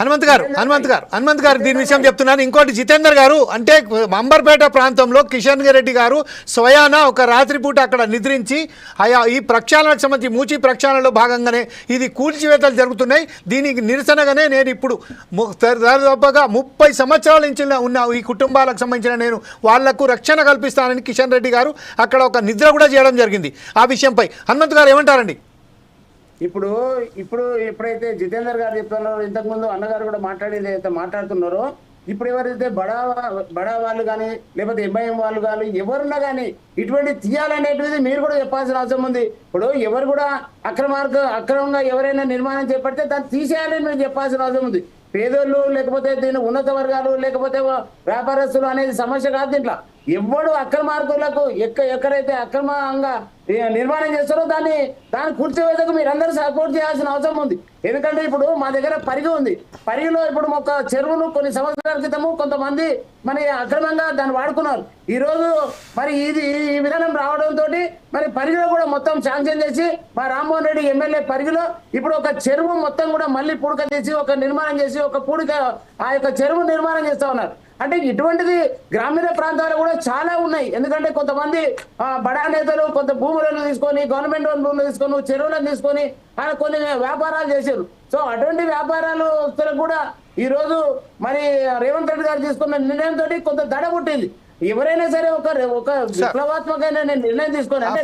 హనుమంత్ గారు హనుమంత్ గారు హనుమంత్ గారు దీని విషయం చెప్తున్నాను. ఇంకోటి జితేందర్ గారు అంటే అంబర్పేట ప్రాంతంలో కిషన్ రెడ్డి గారు స్వయాన ఒక రాత్రిపూట అక్కడ నిద్రించి ఆయా ఈ ప్రక్షాళనకు సంబంధించి మూచి ప్రక్షాళనలో భాగంగానే ఇది కూల్చివేతలు జరుగుతున్నాయి. దీనికి నిరసనగానే నేను ఇప్పుడు దాదాపుగా ముప్పై సంవత్సరాల నుంచి ఉన్న ఈ కుటుంబాలకు సంబంధించిన నేను వాళ్ళకు రక్షణ కల్పిస్తానని కిషన్ రెడ్డి గారు అక్కడ ఒక నిద్ర కూడా చేయడం జరిగింది. ఆ విషయంపై హనుమంత్ గారు ఏమంటారండి? ఇప్పుడు ఇప్పుడు ఎప్పుడైతే జితేందర్ గారు చెప్తున్నారో ఇంతకుముందు అన్నగారు కూడా మాట్లాడేది అయితే మాట్లాడుతున్నారో ఇప్పుడు ఎవరైతే బడా బడా వాళ్ళు కానీ లేకపోతే ఎంఐఎం వాళ్ళు కానీ ఎవరున్నా కానీ ఇటువంటి తీయాలనేటువంటిది మీరు కూడా చెప్పాల్సిన అవసరం ఉంది. ఇప్పుడు ఎవరు కూడా అక్రమార్గ అక్రమంగా ఎవరైనా నిర్మాణం చేపడితే దాన్ని తీసేయాలని మీరు చెప్పాల్సిన అవసరం ఉంది. పేదోళ్ళు లేకపోతే దీని ఉన్నత వర్గాలు లేకపోతే వ్యాపారస్తులు అనేది సమస్య కాదు దీంట్లో. ఎవడు అక్రమార్గులకు ఎక్క ఎక్కడైతే అక్రమంగా నిర్మాణం చేస్తారో దాన్ని దాన్ని కూర్చోవేదకు మీరందరూ సపోర్ట్ చేయాల్సిన అవసరం ఉంది. ఎందుకంటే ఇప్పుడు మా దగ్గర పరిగి ఉంది. పరిగిలో ఇప్పుడు ఒక చెరువును కొన్ని సంవత్సరాల క్రితము కొంతమంది మరి అక్రమంగా దాన్ని వాడుకున్నారు. ఈ రోజు మరి ఇది ఈ విధానం రావడంతో మరి పరిగిలో కూడా మొత్తం శాంక్షన్ చేసి మా రామ్మోహన్ రెడ్డి ఎమ్మెల్యే పరిగిలో ఇప్పుడు ఒక చెరువు మొత్తం కూడా మళ్ళీ పూడిక చేసి ఒక నిర్మాణం చేసి ఒక పూడిక ఆ యొక్క చెరువు నిర్మాణం చేస్తా ఉన్నారు. అంటే ఇటువంటిది గ్రామీణ ప్రాంతాలు కూడా చాలా ఉన్నాయి. ఎందుకంటే కొంతమంది బడా నేతలు కొంత భూములను తీసుకొని గవర్నమెంట్ భూములు తీసుకొని చెరువులను తీసుకొని ఆయన కొన్ని వ్యాపారాలు చేశారు. సో అటువంటి వ్యాపారాలు కూడా ఈ రోజు మరి రేవంత్ రెడ్డి గారు తీసుకున్న నిర్ణయంతో కొంత దడ పుట్టింది. ఎవరైనా సరే ఒక ఒక విప్లవాత్మకమైన నిర్ణయం తీసుకొని అంటే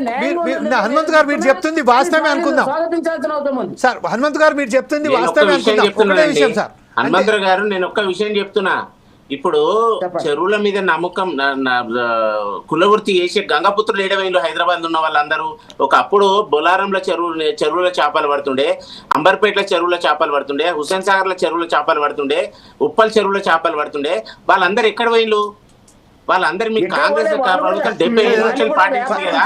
హనుమంత్ గారు మీరు చెప్తుంది వాస్తవమే దాన్ని అనుకుందాం. స్వాగతించాల్సిన అవసరం ఉంది. సార్ హనుమంత్ గారు మీరు చెప్తుంది వాస్తవమే అనుకుందాం. ఒకటే విషయం సార్. హనుమంతరావు గారు నేను ఒక్క విషయం చెప్తున్నా. ఇప్పుడు. చెరువుల మీద నమ్మకం కులవృత్తి చేసే గంగపుత్రులు ఏడవైండ్లు హైదరాబాద్ ఉన్న వాళ్ళందరూ. ఒకప్పుడు బొలారంలో చెరువులు చెరువుల చేపలు పడుతుండే అంబర్పేటలో చెరువుల చేపలు పడుతుండే హుస్సేన్ సాగర్లో చెరువుల చేపలు పడుతుండే ఉప్పల్ చెరువుల చేపలు పడుతుండే. వాళ్ళందరూ ఎక్కడ పోయిండ్లు? వాళ్ళందరూ మీ కాంగ్రెస్ ప్రభుత్వం డెబ్బై వాళ్ళు నుంచి పాటించింది కదా.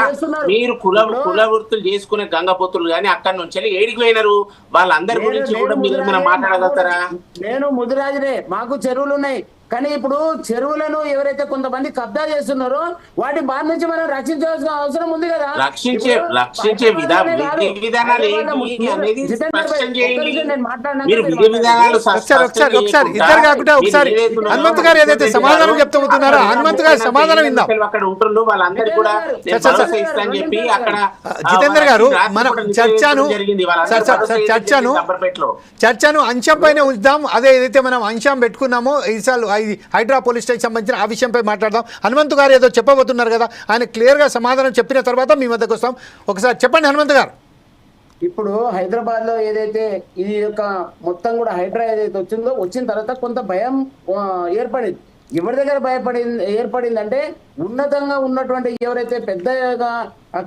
మీరు కుల కుల వృత్తులు చేసుకునే గంగపుత్రులు కానీ అక్కడి నుంచి ఏడికి పోయినారు? వాళ్ళందరి గురించి కూడా మీరు ఏమైనా మాట్లాడగలుగుతారా? నేను ముదిరాజునే. మాకు చెరువులు ఉన్నాయి. కానీ ఇప్పుడు చెరువులను ఎవరైతే కొంతమంది కబ్జా చేస్తున్నారో వాటి బాధ నుంచి మనం రక్షించాల్సిన అవసరం ఉంది కదా. రక్షించే రక్షించే. ఒకసారి ఒకసారి ఇద్దరు కాకుండా ఒకసారి హనుమంత్ గారు ఏదైతే సమాధానం చెప్తున్నారో హనుమంత్ గారు సమాధానం విందాం. అక్కడ ఉంటుండ్రు వాళ్ళందరూ కూడా చెప్పి అక్కడ జితేందర్ గారు, మనం చర్చను- చర్చను- చర్చను అంశం పైన ఉంచుదాం. అదే ఏదైతే మనం అంశం పెట్టుకున్నామో ఈసారి ఈ హైడ్రా పోలీస్ స్టేషన్ సంబంధించిన ఆ విషయంపై మాట్లాడదాం. హనుమంత్ గారు ఏదో చెప్పబోతున్నారు కదా ఆయన క్లియర్గా సమాధానం చెప్పిన తర్వాత మీ వద్దకు వస్తాం. ఒకసారి చెప్పండి హనుమంత్ గారు. ఇప్పుడు హైదరాబాద్లో ఏదైతే ఈ యొక్క మొత్తం కూడా హైడ్రా ఏదైతే వచ్చిందో వచ్చిన తర్వాత కొంత భయం ఏర్పడింది. ఎవరి దగ్గర భయపడింది ఏర్పడిందంటే ఉన్నతంగా ఉన్నటువంటి ఎవరైతే పెద్దగా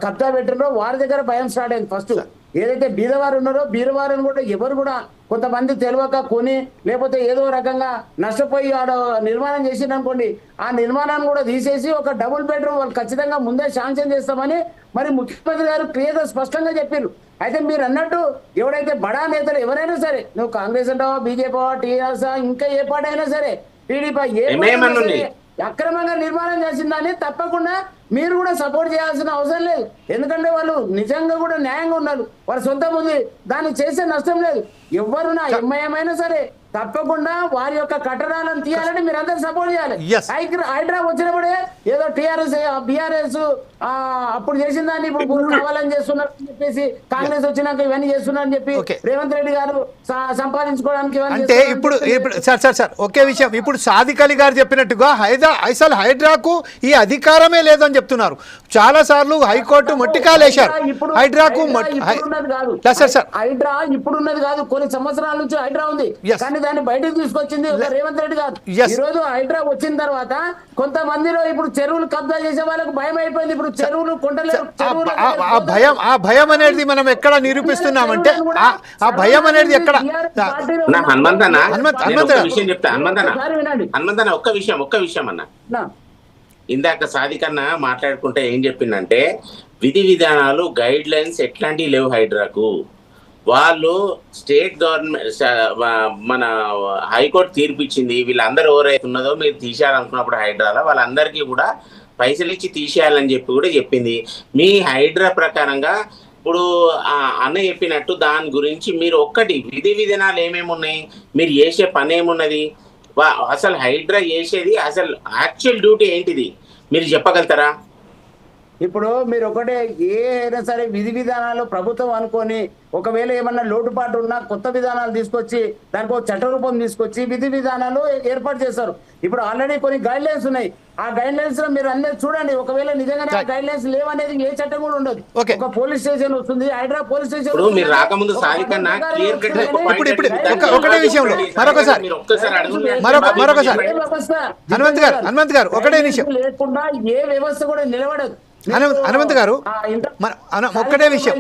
కబ్జా పెట్టినారో వారి దగ్గర భయం స్టార్ట్ అయింది ఫస్ట్ ఏదైతే బీదవారు ఉన్నారో బీదవారిని కూడా ఎవరు కూడా కొంతమంది తెలియక కొని లేకపోతే ఏదో రకంగా నష్టపోయి ఆడ నిర్మాణం చేసిండు అనుకోండి ఆ నిర్మాణాన్ని కూడా తీసేసి ఒక డబుల్ బెడ్రూమ్ వాళ్ళు ఖచ్చితంగా ముందే శాంక్షన్ చేస్తామని మరి ముఖ్యమంత్రి గారు క్లియర్గా స్పష్టంగా చెప్పారు అయితే మీరు అన్నట్టు ఎవడైతే బడా నేతలు ఎవరైనా సరే నువ్వు కాంగ్రెస్ అంటావా బీజేపీ టీఆర్ఎస్ ఇంకా ఏ పార్టీ అయినా సరే టీడీపీ ఏ అక్రమంగా నిర్మాణం చేసిందని తప్పకుండా మీరు కూడా సపోర్ట్ చేయాల్సిన అవసరం లేదు. ఎందుకంటే వాళ్ళు నిజంగా కూడా న్యాయంగా ఉన్నారు. వాళ్ళ సొంతం ఉంది దాన్ని చేసే నష్టం లేదు. ఎవరున్నా ఎంఐఎం అయినా సరే తప్పకుండా వారి యొక్క కట్టడాలను తీయాలని మీరు అందరు సపోర్ట్ చేయాలి హైడ్రా వచ్చినప్పుడే ఏదో టీఆర్ఎస్ బీఆర్ఎస్ అప్పుడు చేసిన దాన్ని ఇప్పుడు కావాలని చేస్తున్నారు అని చెప్పేసి కాంగ్రెస్ వచ్చినాక ఇవన్నీ చేస్తున్నారు అని చెప్పి. రేవంత్ రెడ్డి గారు సంపాదించుకోవడానికి అంటే ఇప్పుడు ఇప్పుడు సార్ సార్ సార్ ఒకే విషయం. ఇప్పుడు సాదిక్ అలీ గారు చెప్పినట్టుగా హైదరా అసలు హైడ్రాకు ఈ అధికారమే లేదని చెప్తున్నారు. చాలా సార్లు హైకోర్టు మొట్టికాలేశారు ఇప్పుడు హైడ్రాకు హైడ్రా మొట్టి- హై- ఇప్పుడున్నది కాదు. లేదు సార్ సార్. హైడ్రా ఇప్పుడున్నది కాదు. కొన్ని సంవత్సరాల నుంచి హైడ్రా ఉంది. కానీ దాన్ని బయటకు తీసుకొచ్చింది రేవంత్ రెడ్డి కాదు. ఈ రోజు హైడ్రా వచ్చిన తర్వాత కొంతమందిలో ఇప్పుడు చెరువులు కబ్జా చేసే వాళ్ళకి భయం అయిపోయింది. ఇప్పుడు చెరువులు కొండలేరు ఆ చెరువులు ఆ- ఆ భయం ఆ భయం అనేది మనం ఎక్కడ నిరూపిస్తున్నామంటే ఆ- ఆ భయం అనేది ఎక్కడ? నా హనుమంతన్న హనుమంత్-. విషయం చెప్తా. వినండి. హనుమంతన్న ఒక్క విషయం ఒక్క విషయం అన్న. ఇందాక సాధికన్న మాట్లాడుకుంటే ఏం చెప్పిందంటే విధి విధానాలు గైడ్ లైన్స్ ఎట్లాంటివి లేవు హైడ్రాకు. వాళ్ళు స్టేట్ గవర్నమెంట్ మన హైకోర్టు తీర్పు ఇచ్చింది వీళ్ళందరూ ఎవరైతే ఉన్నదో మీరు తీసేయాలనుకున్నప్పుడు హైడ్రాలో వాళ్ళందరికీ కూడా పైసలు ఇచ్చి తీసేయాలని చెప్పి కూడా చెప్పింది. మీ హైడ్రా ప్రకారంగా ఇప్పుడు అన్న చెప్పినట్టు దాని గురించి మీరు ఒక్కటి విధి విధానాలు ఏమేమి ఉన్నాయి మీరు చేసే పని ఏమున్నది అసలు హైడ్రా చేసేది అసలు యాక్చువల్ డ్యూటీ ఏంటిది? మీరు చెప్పగలుగుతారా? ఇప్పుడు మీరు ఒకటే ఏ అయినా సరే విధి విధానాలు ప్రభుత్వం అనుకొని ఒకవేళ ఏమన్నా లోటుపాటు ఉన్నా కొత్త విధానాలు తీసుకొచ్చి దానికి ఒక చట్టరూపం తీసుకొచ్చి విధి విధానాలు ఏర్పాటు చేస్తారు ఇప్పుడు ఆల్రెడీ కొన్ని గైడ్ లైన్స్ ఉన్నాయి ఆ గైడ్ లైన్స్లో మీరు అందరు చూడండి ఒకవేళ నిజంగానే ఆ గైడ్ లైన్స్ లేవనేది ఏ చట్టం కూడా ఉండదు. ఒక పోలీస్ స్టేషన్ వస్తుంది హైడ్రా పోలీస్ స్టేషన్ ఇప్పుడు మీరు. రాకముందు ఒకటే విషయంలో, మరొకసారి. మీరు ఒక్కసారి అడగండి. మరొక- మరొకసారి. ఏ వ్యవస్థ హనుమంత్ గారు, హనుమంత్ గారు, ఒకటే నిమిషం. లేకుండా ఏ వ్యవస్థ కూడా నిలబడదు హనుమంత్- హనుమంత్ గారు మన- ఒక్కటే విషయం.